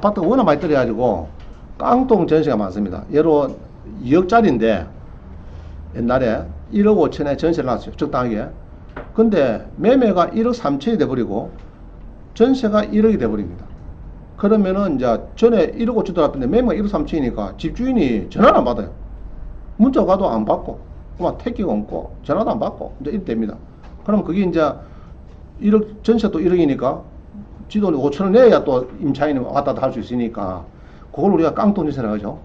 아파트가 워낙 많이 떨어가지고 깡통 전세가 많습니다. 예로 2억짜리인데 옛날에 1억 5천에 전세를 놨어요. 적당하게. 근데 매매가 1억 3천이 돼버리고 전세가 1억이 돼버립니다. 그러면은 이제 전에 1억 5천 들어왔는데 매매가 1억 3천이니까 집주인이 전화를 안 받아요. 문자 가도 안 받고, 그만 택기가 없고, 전화도 안 받고, 이제 이렇게 됩니다. 그럼 그게 이제 1억, 전세 또 1억이니까 지도 5천을 내야 또 임차인이 왔다 갔다 할 수 있으니까 그걸 우리가 깡통 전세라고 하죠.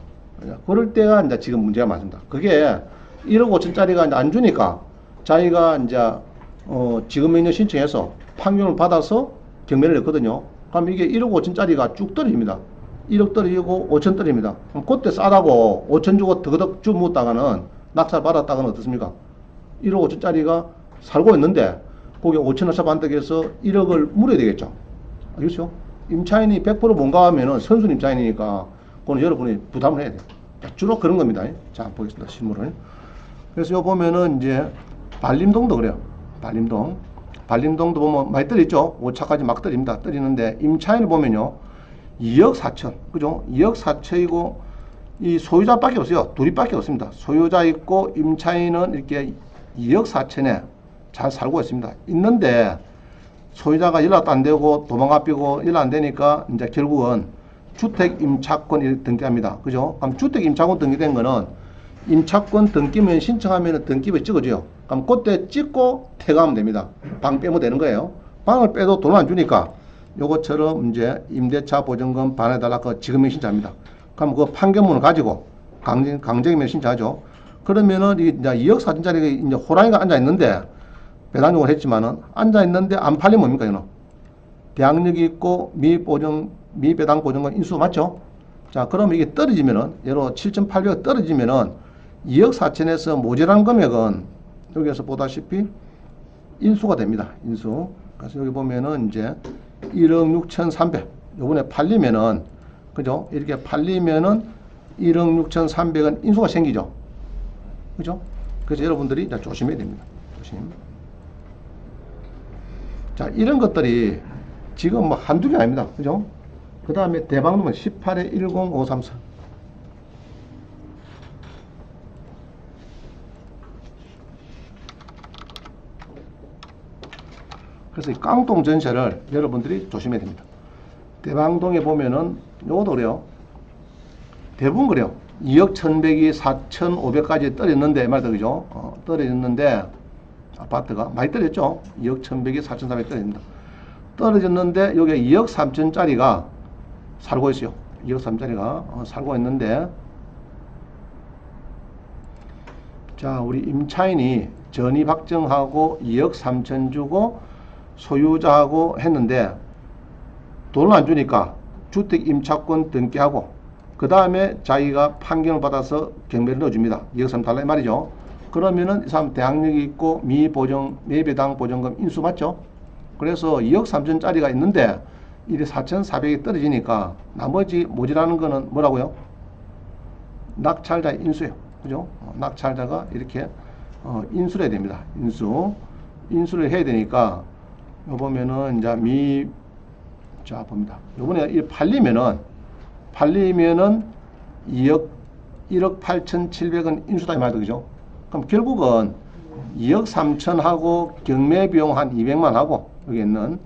그럴 때가 이제 지금 문제가 많습니다. 그게 1억 5천짜리가 이제 안 주니까 자기가 이제 어 지금 명령 신청해서 판결을 받아서 경매를 냈거든요. 그럼 이게 1억 5천짜리가 쭉 떨어집니다. 1억 떨어지고 5천 떨어집니다. 그럼 그때 싸다고 5천 주고 더덕 주 묻다가는 낙찰 받았다가는 어떻습니까? 1억 5천짜리가 살고 있는데 거기 5천 원차 반득해서 1억을 물어야 되겠죠. 알겠죠? 임차인이 100% 뭔가 하면은 선순 임차인이니까 그건 여러분이 부담을 해야 돼요. 자, 주로 그런 겁니다. 자, 보겠습니다. 실물을. 그래서 요 보면은 이제 발림동도 그래요. 발림동. 발림동도 보면 많이 떨어졌죠? 5차까지 막 떨어집니다. 떨어지는데 임차인을 보면요. 2억 4천. 그죠? 2억 4천이고 이 소유자밖에 없어요. 둘이밖에 없습니다. 소유자 있고 임차인은 이렇게 2억 4천에 잘 살고 있습니다. 있는데 소유자가 연락도 안 되고 도망가 삐고 연락 안 되니까 이제 결국은 주택 임차권 이 등기합니다. 그죠? 그럼 주택 임차권 등기된 거는 임차권 등기면 신청하면 등기부에 찍어줘요. 그럼 그때 찍고 퇴가하면 됩니다. 방 빼면 되는 거예요. 방을 빼도 돈안 주니까 요것처럼 이제 임대차 보증금 반해달라 그 지금명 신청합니다. 그럼 그 판결문을 가지고 강제, 강제면 신청하죠. 그러면은 이 이제 2억 4천짜리 이제 호랑이가 앉아 있는데 배당용을 했지만은 앉아 있는데 안 팔리면 뭡니까 이거? 대항력이 있고 미보증 미배당 보증금 인수 맞죠? 자, 그럼 이게 떨어지면은 예로 7,800 떨어지면은 2억 4천에서 모자란 금액은 여기에서 보다시피 인수가 됩니다. 인수. 그래서 여기 보면은 이제 1억 6,300 요번에 팔리면은 그죠? 이렇게 팔리면은 1억 6,300은 인수가 생기죠. 그죠? 그래서 여러분들이 조심해야 됩니다. 조심. 자, 이런 것들이 지금 뭐 한두 개 아닙니다. 그죠? 그 다음에 대방num은 18에 10534. 그래서 이 깡통 전세를 여러분들이 조심해야 됩니다. 대방동에 보면은 요것도 그래요. 대부분 그래요. 2억 1100이 4,500까지 떨어졌는데 말도 그죠? 어, 떨어졌는데 아파트가 많이 떨어졌죠? 2억 1100이 4,400 떨어집니다. 떨어졌는데 여기 2억 3천짜리가 살고 있어요. 2억 3천짜리가 어, 살고 있는데 자 우리 임차인이 전입 확정하고 2억 3천 주고 소유자하고 했는데 돈을 안 주니까 주택 임차권 등기하고 그 다음에 자기가 판결을 받아서 경매를 넣어줍니다. 2억 3 달라 이 말이죠. 그러면은 이 사람 대항력이 있고 미보증 매배당 보증금 인수 맞죠? 그래서 2억 3천짜리가 있는데 이게 4,400이 떨어지니까 나머지 모자라는 거는 뭐라고요? 낙찰자 인수예요. 그죠? 어, 낙찰자가 이렇게 어, 인수를 해야 됩니다. 인수. 인수를 해야 되니까 요 보면은 이제 미, 자 봅니다. 요번에 이 팔리면은 팔리면은 2억 1억 8,700원 인수다 이 말도 그죠? 그럼 결국은 2억 3천 하고 경매 비용 한 200만 하고 여기 있는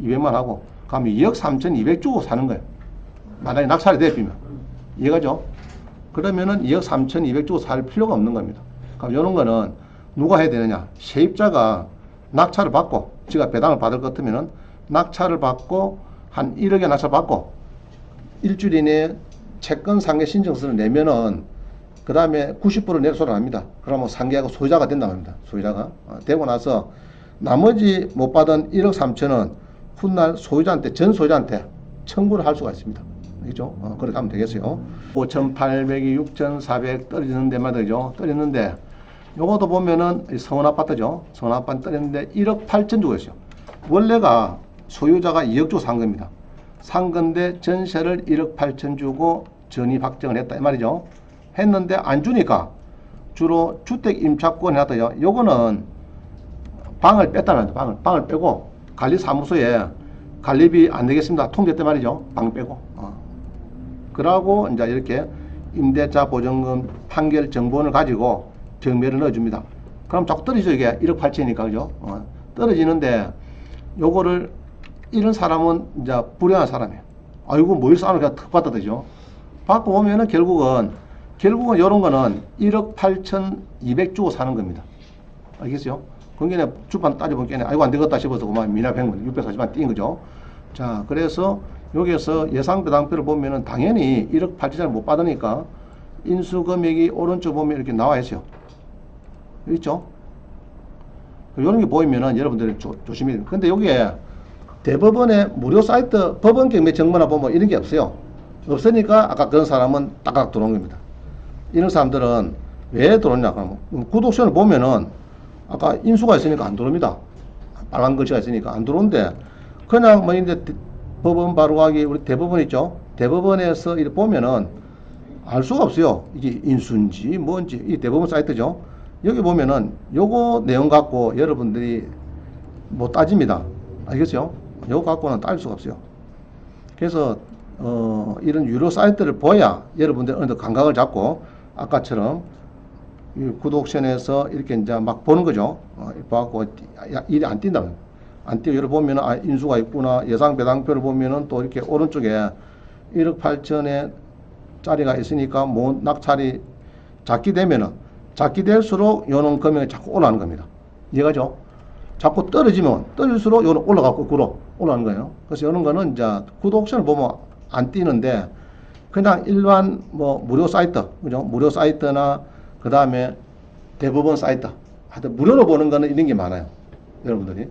200만 하고 그럼 2억 3천 200 주고 사는 거예요. 만약에 낙찰이 되면 이해가죠? 그러면은 2억 3천 200 주고 살 필요가 없는 겁니다. 그럼 이런 거는 누가 해야 되느냐? 세입자가 낙찰을 받고 지가 배당을 받을 것 같으면은 낙찰을 받고 한 1억에 낙찰 받고 일주일 이내에 채권 상계 신청서를 내면은 그 다음에 90% 내소를 합니다. 그러면 상계하고 소유자가 된다고 합니다. 소유자가. 어, 되고 나서 나머지 못 받은 1억 3천은 훗날 소유자한테, 전 소유자한테 청구를 할 수가 있습니다. 그죠? 어, 그렇게 하면 되겠어요. 5,800이 6,400 떨어지는 데마다 그죠? 떨어졌는데 요것도 보면은 이 서원 아파트죠. 서원 아파트 떨어졌는데 1억 8천 주고 있어요. 원래가 소유자가 2억 주고 산 겁니다. 산 건데 전세를 1억 8천 주고 전입 확정을 했다 이 말이죠. 했는데 안 주니까 주로 주택 임차권 해놨다요. 요거는 방을 뺐다는. 방을 방을 빼고 관리사무소에 관리비 안 내겠습니다. 통제 때 말이죠. 방 빼고 어. 그러고 이제 이렇게 임대차 보증금 판결 정본을 가지고 경매를 넣어줍니다. 그럼 자꾸 떨어지죠 이게 1억 8천이니까 그죠? 어, 떨어지는데 요거를 이런 사람은 이제 불행한 사람이에요. 아이고 뭘 싸는 그냥 턱 받아 되죠. 받고 보면은 결국은 결국은 이런 거는 1억 8천 2백 주고 사는 겁니다. 알겠어요? 그게 주판 따져보니까 아이고 안 되겠다 싶어서 그만 미나 100만 640만 뛴 거죠. 자 그래서 여기에서 예상 배당표를 보면은 당연히 1억 8천을 못 받으니까 인수 금액이 오른쪽 보면 이렇게 나와 있어요. 있죠? 이런 게 보이면은 여러분들이 조, 조심해야 돼요. 근데 여기에 대법원의 무료 사이트 법원 경매 정보나 보면 이런 게 없어요. 없으니까 아까 그런 사람은 딱딱 들어온 겁니다. 이런 사람들은 왜 들어오냐? 그러면 구독션을 보면은 아까 인수가 있으니까 안 들어옵니다. 빨간 글씨가 있으니까 안 들어오는데 그냥 뭐 이제 대- 법원 바로 가기 우리 대법원 있죠? 대법원에서 이렇게 보면은 알 수가 없어요. 이게 인수인지 뭔지 이 대법원 사이트죠. 여기 보면은 요거 내용 갖고 여러분들이 못 따집니다. 알겠죠? 요거 갖고는 따질 수가 없어요. 그래서 어, 이런 유료 사이트를 보야 여러분들 어느 정도 감각을 잡고 아까처럼 이 구독션에서 이렇게 이제 막 보는 거죠. 어, 봐갖고 야, 일이 안 뛴다면 안 뛰어 여기 보면은 아, 인수가 있구나 예상 배당표를 보면은 또 이렇게 오른쪽에 1억 8천에 짜리가 있으니까 뭐 낙찰이 작게 되면은 작게 될수록 요런 금액이 자꾸 올라가는 겁니다. 이해가죠? 자꾸 떨어지면 떨어질수록 요런 올라가고 거꾸로 올라가는 거예요. 그래서 이런 거는 이제 구독션을 보면 안 뛰는데 그냥 일반 뭐 무료 사이트, 그죠? 무료 사이트나 그 다음에 대법원 사이트. 하여튼 무료로 보는 거는 이런 게 많아요. 여러분들이.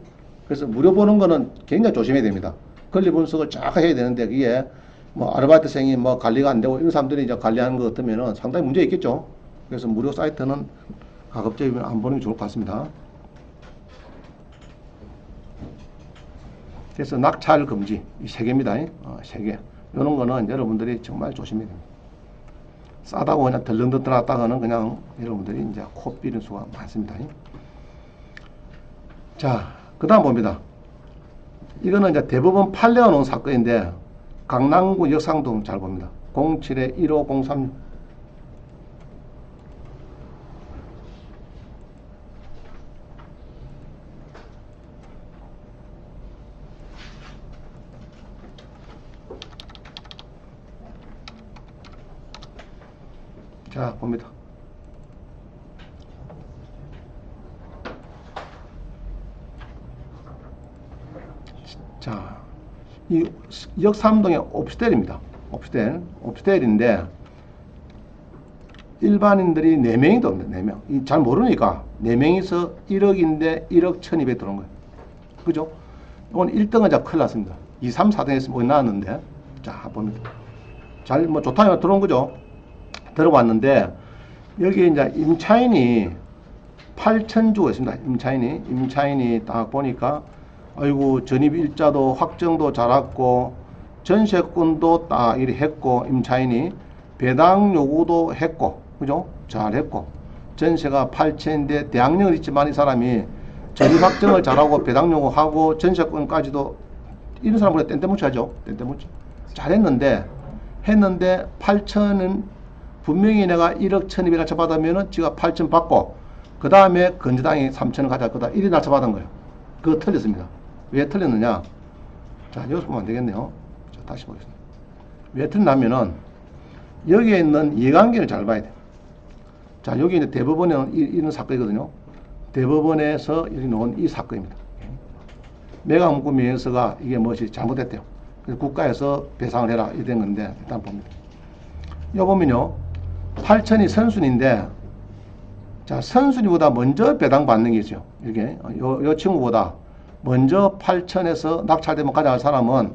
그래서 무료 보는 거는 굉장히 조심해야 됩니다. 권리 분석을 쫙 해야 되는데 그게 뭐 아르바이트생이 뭐 관리가 안 되고 이런 사람들이 이제 관리하는 것 같으면은 상당히 문제 있겠죠. 그래서 무료 사이트는 가급적이면 안 보는 게 좋을 것 같습니다. 그래서 낙찰 금지 이 세 개입니다. 어, 세 개. 이런 거는 여러분들이 정말 조심해야 됩니다. 싸다고 그냥 덜렁덜 들어갔다가는 그냥 여러분들이 이제 코 삐는 수가 많습니다. 자, 그 다음 봅니다. 이거는 이제 대법원 판례가 놓은 사건인데 강남구 역상동 잘 봅니다. 07에 1503 자, 봅니다. 자, 이 역삼동의 옵스텔입니다. 옵스텔, 옵스텔인데 일반인들이 4명이 들어옵니다. 4명. 이잘 모르니까 4명이서 1억인데 1억 1200 들어온 거예요. 그죠? 이건 1등은 자 큰일 났습니다. 2, 3, 4등에서 뭐 나왔는데 자, 봅니다. 잘 뭐 좋다면 들어온 거죠. 들어왔는데 여기 이제 임차인이 8천 주고 있습니다. 임차인이 임차인이 딱 보니까 아이고 전입 일자도 확정도 잘했고 전세권도 딱 이리 했고 임차인이 배당 요구도 했고 그죠? 잘했고 전세가 8천인데 대학령을 있지만 이 사람이 전입 확정을 잘하고 배당 요구하고 전세권까지도 이런 사람보다 땡땡무치 하죠. 땡땡무치 잘했는데 했는데 8천은 분명히 내가 1억 1200 날짜 받으면은 지가 8천 받고 그 다음에 건재당이 3천을 가져갈 거다. 1위 날짜 받은 거예요. 그거 틀렸습니다. 왜 틀렸느냐? 자, 여기서 보면 안 되겠네요. 자, 다시 보겠습니다. 왜 틀렸냐면은 여기에 있는 이해관계를 잘 봐야 돼요. 자, 여기 이제 대법원에 이- 이런 사건이거든요. 대법원에서 여기 놓은 이 사건입니다. 매각 문구 명예서가 이게 무엇이 잘못됐대요. 그래서 국가에서 배상을 해라 이런 건데 일단 봅니다. 여 보면요. 8천이 선순인데 자 선순위보다 먼저 배당받는 게죠. 이게 요, 요 친구보다 먼저 8천에서 낙찰되면 가져갈 사람은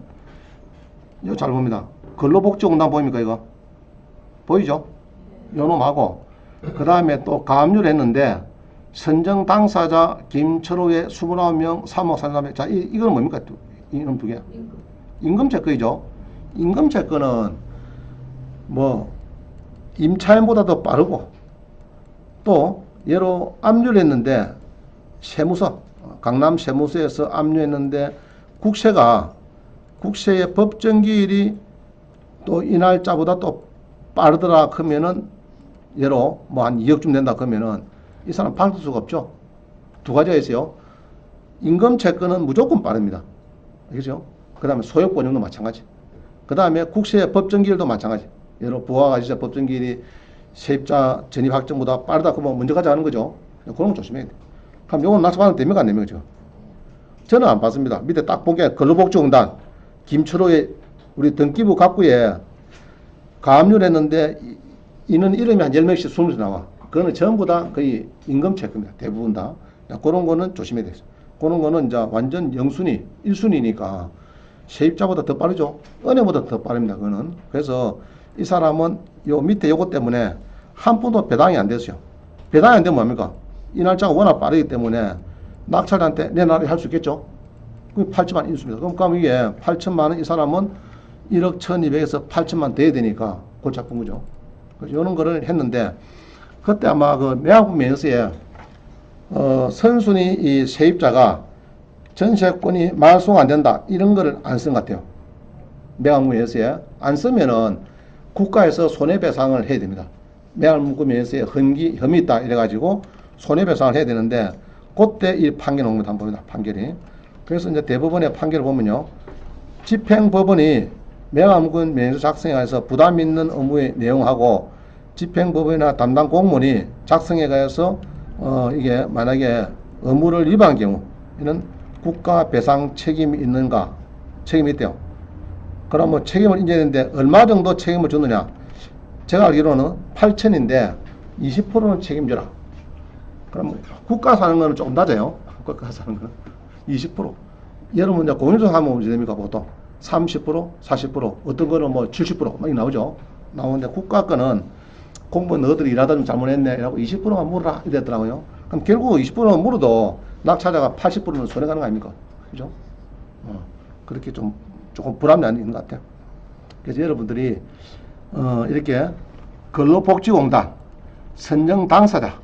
이거 잘 봅니다. 근로복지공단 보입니까 이거? 보이죠? 요 놈하고 그 다음에 또 가압류를 했는데 선정 당사자 김철호의 29명 3억 3,300. 자, 이, 이건 뭡니까? 두- 이놈 두 개. 임금채권이죠. 임금채권은 뭐 임차인보다도 빠르고 또 예로 압류를 했는데 세무서 어, 강남 세무서에서 압류했는데 국세가 국세의 법정기일이 또 이 날짜보다 또 빠르더라 그러면은 예로 뭐 한 2억쯤 된다 그러면은 이 사람 받을 수가 없죠. 두 가지가 있어요. 임금 채권은 무조건 빠릅니다. 그죠? 그 다음에 보증도 마찬가지. 그 다음에 국세 법정기일도 마찬가지. 예로 부하 가지자 법정기일이 세입자 전입 확정보다 빠르다 그러면 먼저 가져가는 거죠. 그런 거 조심해야 돼. 그럼 요건 낙찰받으면 됩니까 안 됩니까 지금? 저는 안 받습니다. 밑에 딱 보게 근로복지공단 김철호의 우리 등기부 갑구에 가압류를 했는데 이- 이는 이름이 한 10명씩 20명 나와. 그거는 전부 다 거의 임금 체크입니다. 대부분 다. 야, 그런 거는 조심해야 돼요. 그런 거는 이제 완전 영순위, 1순위니까 세입자보다 더 빠르죠. 은행보다 더 빠릅니다. 그거는. 그래서 이 사람은 요 밑에 요거 때문에 한 푼도 배당이 안 됐어요. 배당이 안 되면 뭡니까? 이 날짜가 워낙 빠르기 때문에 낙찰한테 내날에 할수 있겠죠? 그럼 8천만 인수입니다. 그럼, 그럼 이게 8천만 원 이 사람은 1억 1200에서 8천만 돼야 되니까 골치 아픈 거죠. 이런 거를 했는데 그때 아마 그 매화부 면세에 어, 선순위 이 세입자가 전세권이 말송 안 된다 이런 거를 안 쓴 것 같아요. 매화부 면세에 안 쓰면은 국가에서 손해배상을 해야 됩니다. 면세에 헌기 혐의 있다 이래가지고 손해배상을 해야 되는데 그때 이 판결 나온 거 한번 봅니다. 판결이. 그래서 이제 대법원의 판결을 보면요. 집행법원이 매화무근 면세 작성에 서 부담 있는 의무의 내용하고 집행법원이나 담당 공무원이 작성에 가서 어 이게 만약에 의무를 위반한 경우 이는 국가 배상 책임이 있는가 책임이 있대요. 그럼 뭐 책임을 인정했는데 얼마 정도 책임을 줬느냐? 제가 알기로는 8천인데 20%는 책임져라. 그럼 국가 사는 거는 조금 낮아요. 국가 사는 거는 20%. 여러분 이제 공인중개사 하면 어떻게 됩니까 보통 30% 40% 어떤 거는 뭐 70%막 나오죠. 나오는데 국가 거는 공무원 너희들이 일하다 좀 잘못했네 라고 20%만 물어라 이랬더라고요. 그럼 결국 20%만 물어도 낙찰자가 80%는 손해가는 거 아닙니까? 그죠? 어, 그렇게 좀 조금 불합리한 있는 것 같아요. 그래서 여러분들이 어, 이렇게 근로복지공단 선정 당사자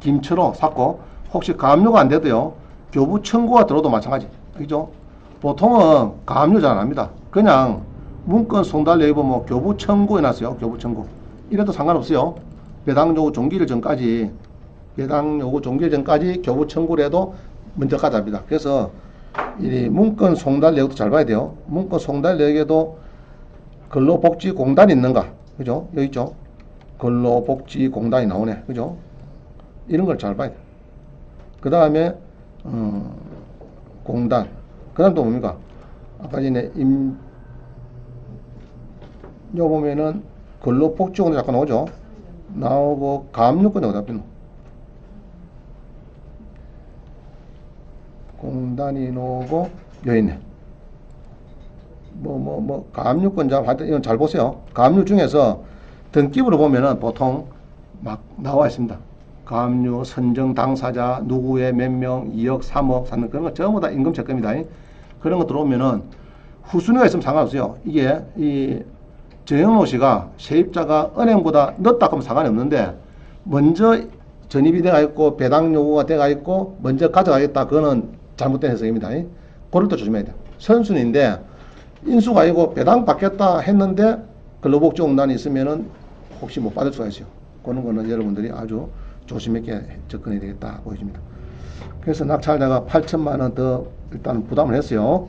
김철호 샀고 혹시 가압류가 안 돼도요 교부 청구가 들어도 마찬가지 그죠? 보통은 가압류 잘 안 합니다. 그냥 문건 송달 여기 보면 교부 청구 해놨어요. 교부 청구 이래도 상관없어요. 배당 요구 종기일 전까지 배당 요구 종기일 전까지 교부 청구를 해도 먼저 가자입니다. 그래서 이 문건 송달 내역도 잘 봐야 돼요. 문건 송달 내역에도 근로복지공단이 있는가? 그죠? 여기 있죠? 근로복지공단이 나오네. 그죠? 이런 걸 잘 봐야 돼. 그 다음에, 어, 공단. 그 다음 또 뭡니까? 아까 전에 임, 요 보면은 근로복지공단 잠깐 나오죠? 나오고, 가압류권이 어디다 뺐노? 공단이 여기 있네. 뭐, 뭐, 뭐, 가압류권자, 하여튼 이건 잘 보세요. 가압류 중에서 등기부로 보면은 보통 막 나와 있습니다. 가압류 선정 당사자, 누구의 몇 명, 2억, 3억, 3억, 그런 거 전부 다 임금 채권입니다. 그런 거 들어오면은 후순위가 있으면 상관없어요. 이게 이 정영로 씨가 세입자가 은행보다 늦다 그러면 상관이 없는데 먼저 전입이 돼가 있고 배당 요구가 돼가 있고 먼저 가져가겠다 그거는 잘못된 해석입니다. 그럴 때 조심해야 돼요. 선순위인데 인수가 아니고 배당 받겠다 했는데 근로복지 공단이 있으면은 혹시 못 받을 수가 있어요. 그런 거는 여러분들이 아주 조심있게 접근해야 되겠다 보여집니다. 그래서 낙찰자가 8천만 원 더 일단 부담을 했어요.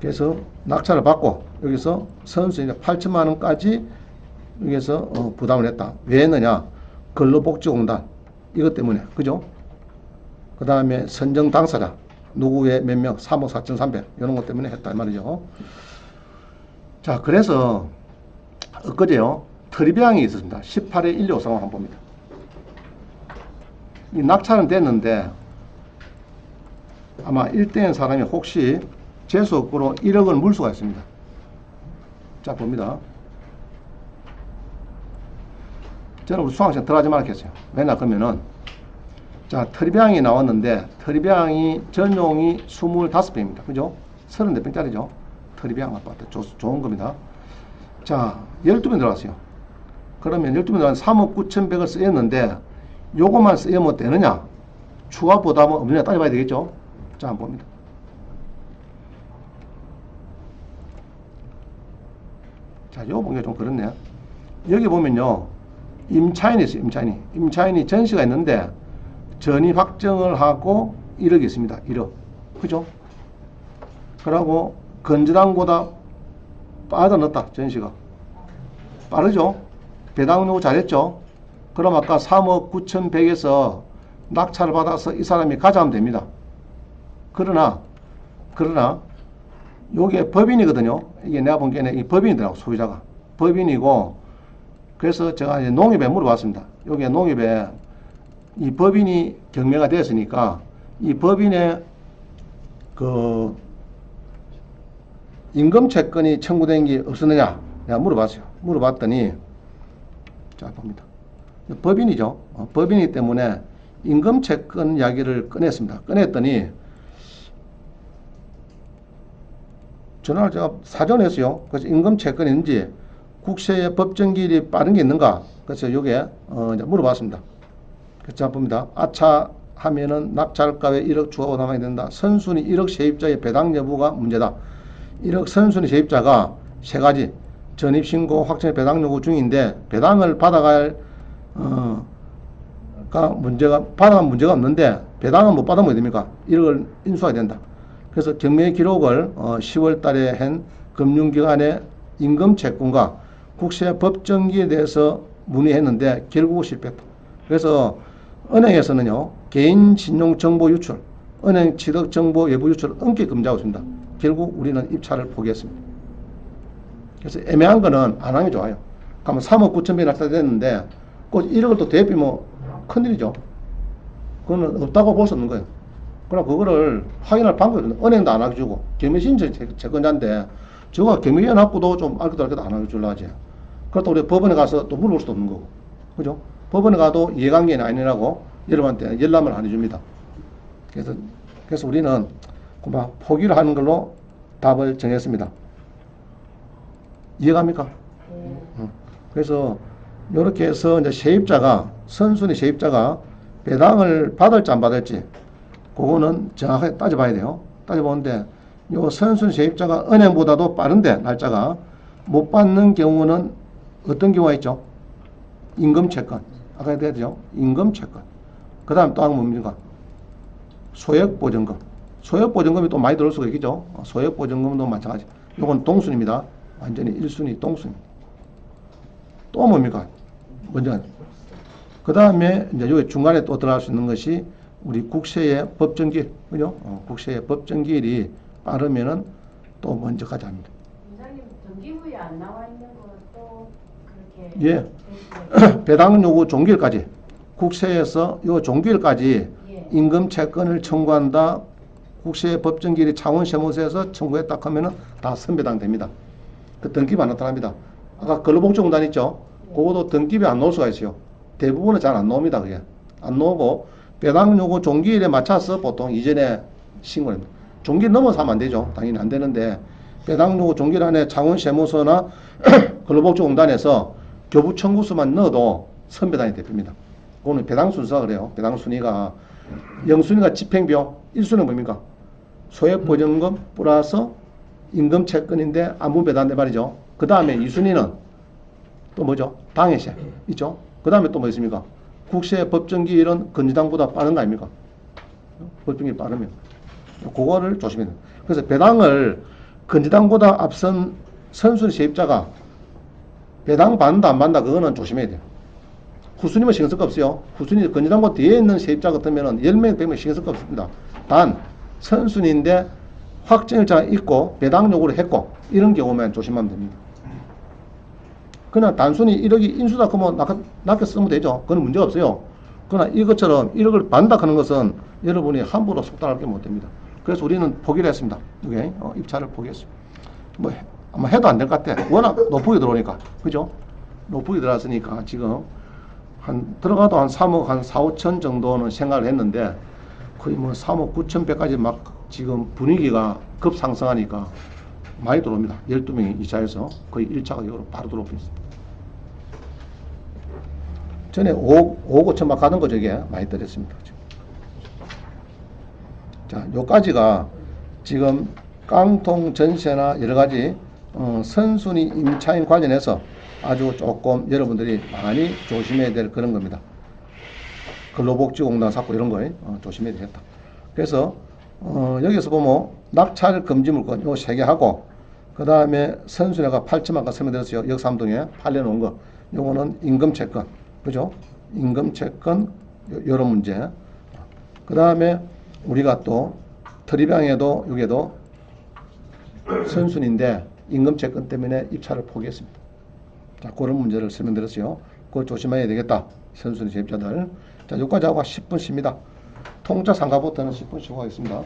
그래서 낙찰을 받고 여기서 선수 이제 8천만 원까지 여기서 어, 부담을 했다. 왜 했느냐? 근로복지공단 이것 때문에 그죠? 그 다음에 선정 당사자 누구의 몇 명, 3억 4,300 이런 것 때문에 했다 이 말이죠. 자, 그래서 엊그제요 트리비앙이 있었습니다. 18회 1호 상황 한번 봅니다. 이 낙찰은 됐는데 아마 1대인 사람이 혹시 재수업으로 1억을 물 수가 있습니다. 자, 봅니다. 저는 우리 수학 시간 덜 하지 말겠어요. 왜냐 그러면은 자 터리비앙이 나왔는데 터리비앙이 전용이 25배입니다. 그죠? 34배짜리죠? 터리비앙 아파트 조, 좋은 겁니다. 자 12배 들어갔어요. 그러면 12배 들어간 3억 9천백을 쓰였는데 요것만 쓰면 되느냐? 추가 보담은 없느냐 따져봐야 되겠죠? 자 한번 봅니다. 자, 요 보기가 좀 그렇네요. 여기 보면요. 임차인이 있어요, 임차인이. 임차인이 전시가 있는데, 전입 확정을 하고 1억이 있습니다. 1억. 그죠? 그러고, 건전항보다 빠져 넣었다, 전시가. 빠르죠? 배당 요구 잘했죠? 그럼 아까 3억 9,100에서 낙찰을 받아서 이 사람이 가져가면 됩니다. 그러나, 그러나, 요게 법인이거든요. 이게 내가 본 게는 이 법인이더라고, 소유자가. 법인이고, 그래서 제가 이제 농협에 물어봤습니다. 요게 농협에 이 법인이 경매가 됐으니까 이 법인의 그 임금 채권이 청구된 게 없었느냐? 내가 물어봤어요. 물어봤더니 자 봅니다. 법인이죠. 어, 법인이기 때문에 임금 채권 이야기를 꺼냈습니다. 꺼냈더니 전화를 제가 사전했어요. 그래서 임금 채권인지 국세의 법정 기일이 빠른 게 있는가? 그래서 요게 어 이제 물어봤습니다. 그래서 자 봅니다. 아차 하면은 납찰가에 1억 추가가 남아야 된다. 선순위 1억 세입자의 배당 여부가 문제다. 1억 선순위 세입자가 세 가지 전입신고 확정의 배당 요구 중인데 배당을 받아갈 어, 가 문제가 받아간 문제가 없는데 배당은 못 받으면 됩니까? 1억을 인수해야 된다. 그래서 경매 기록을 어, 10월 달에 한 금융기관의 임금 채권과 국세 법정기에 대해서 문의했는데 결국 실패했다. 그래서 은행에서는요 개인 신용 정보 유출, 은행 취득 정보 외부 유출을 엄격히 금지하고 있습니다. 결국 우리는 입찰을 포기했습니다. 그래서 애매한 거는 안 하는 게 좋아요. 그러면 3억 9천 배나 됐는데 꼭 1억을 또 대비면 큰일이죠. 그거는 없다고 볼 수 없는 거예요. 그럼 그거를 확인할 방법이 없는 은행도 안 해주고 경매신청 채권자인데 저거 경매해놨고도 좀 알것달것 안 해주려 하지. 그렇다고 우리 법원에 가서 또 물어볼 수도 없는 거고. 그죠? 법원에 가도 이해관계는 아니라고 여러분한테 열람을 안 해줍니다. 그래서, 그래서 우리는 그만 포기를 하는 걸로 답을 정했습니다. 이해갑니까? 응. 그래서 이렇게 해서 이제 세입자가 선순위 세입자가 배당을 받을지 안 받을지 그거는 정확하게 따져봐야 돼요. 따져보는데 요 선순위 세입자가 은행보다도 빠른데 날짜가 못 받는 경우는 어떤 경우가 있죠? 임금 채권. 아까 얘기했죠? 임금 채권. 그 다음 또 하나 뭡니까? 소액 보증금. 소액 보증금이 또 많이 들어올 수가 있겠죠? 어, 소액 보증금도 마찬가지. 요건 동순입니다. 완전히 1순위 동순. 또 뭡니까? 먼저. 그 다음에 이제 여기 중간에 또 들어갈 수 있는 것이 우리 국세의 법정기일. 그죠? 어, 국세의 법정기일이 빠르면은 또 먼저 가자 합니다. 원장님 등기부에 안 나와 있는 것도 그렇게 예. 되시고요. 배당 요구 종기일까지 국세에서 요 종기일까지 예. 임금 채권을 청구한다. 국세 법정기일이 창원 세무서에서 청구했다 하면은 다 선배당 됩니다. 그 등기부 안 나타납니다. 아까 근로복지공단 있죠? 그것도 등기부에 안 놓을 수가 있어요. 대부분은 잘안 나옵니다. 그게 안 나오고 배당 요구 종기일에 맞춰서 보통 이전에 신고를 합니다. 종기일 넘어서 하면 안 되죠. 당연히 안 되는데 배당 요구 종기일 안에 창원 세무서나 근로복지공단에서 교부 청구서만 넣어도 선배당이 대표입니다. 그거는 배당 순서가 그래요. 배당 순위가 영순위가 집행비용, 1순위는 뭡니까? 소액 보증금 플러스 임금 채권인데 안무 배당 내 말이죠. 그 다음에 2순위는 또 뭐죠? 당해세 있죠. 그 다음에 또 뭐 있습니까? 국세 법정기일은 건지당보다 빠른 거 아닙니까? 법정기일 빠르면 그거를 조심해야 돼요. 그래서 배당을 건지당보다 앞선 선순위 세입자가 배당 받는다 안 받는다 그거는 조심해야 돼요. 후순위면 신경 쓸 거 없어요. 후순위 건지당보 뒤에 있는 세입자 같으면은 10명, 100명 신경 쓸 거 없습니다. 단 선순위인데 확정일자가 있고 배당 요구를 했고 이런 경우만 조심하면 됩니다. 그냥 단순히 1억이 인수다 그러면 낮게, 쓰면 되죠. 그건 문제 없어요. 그러나 이것처럼 1억을 받는다 하는 것은 여러분이 함부로 속단할 게못 됩니다. 그래서 우리는 포기를 했습니다. 이게 어, 입찰을 포기했습니다. 뭐 해- 아마 해도 안 될 것 같아. 워낙 높게 들어오니까 그죠? 높게 들어왔으니까 지금 한 들어가도 한 3억 한 4, 5천 정도는 생각을 했는데 거의 뭐 3억 9천 배까지 막 지금 분위기가 급상승하니까 많이 들어옵니다. 12명이 2차에서 거의 1차가 이거로 바로 들어오고 있습니다. 전에 5억, 5억 5천 막 가는 거 저게 많이 떨어졌습니다. 자, 요까지가 지금 깡통 전세나 여러 가지 어, 선순위 임차인 관련해서 아주 조금 여러분들이 많이 조심해야 될 그런 겁니다. 근로복지공단 사고 이런 거에 어, 조심해야 되겠다. 그래서 어, 여기서 보면 낙찰 금지 물건 요 세 개 하고 그 다음에 선순위가 8점 아까 설명드렸어요. 역삼동에 팔려놓은 거 요거는 임금 채권 그죠? 임금 채권 요- 요런 문제 그 다음에 우리가 또 트리방에도 여기에도 선순인데 임금채권 때문에 입찰을 포기했습니다. 자, 그런 문제를 설명드렸어요. 그걸 조심해야 되겠다. 선순위 세입자들. 자, 여기까지 하고 10분 쉽니다. 통짜 상가부터는 10분 쉬고 하겠습니다.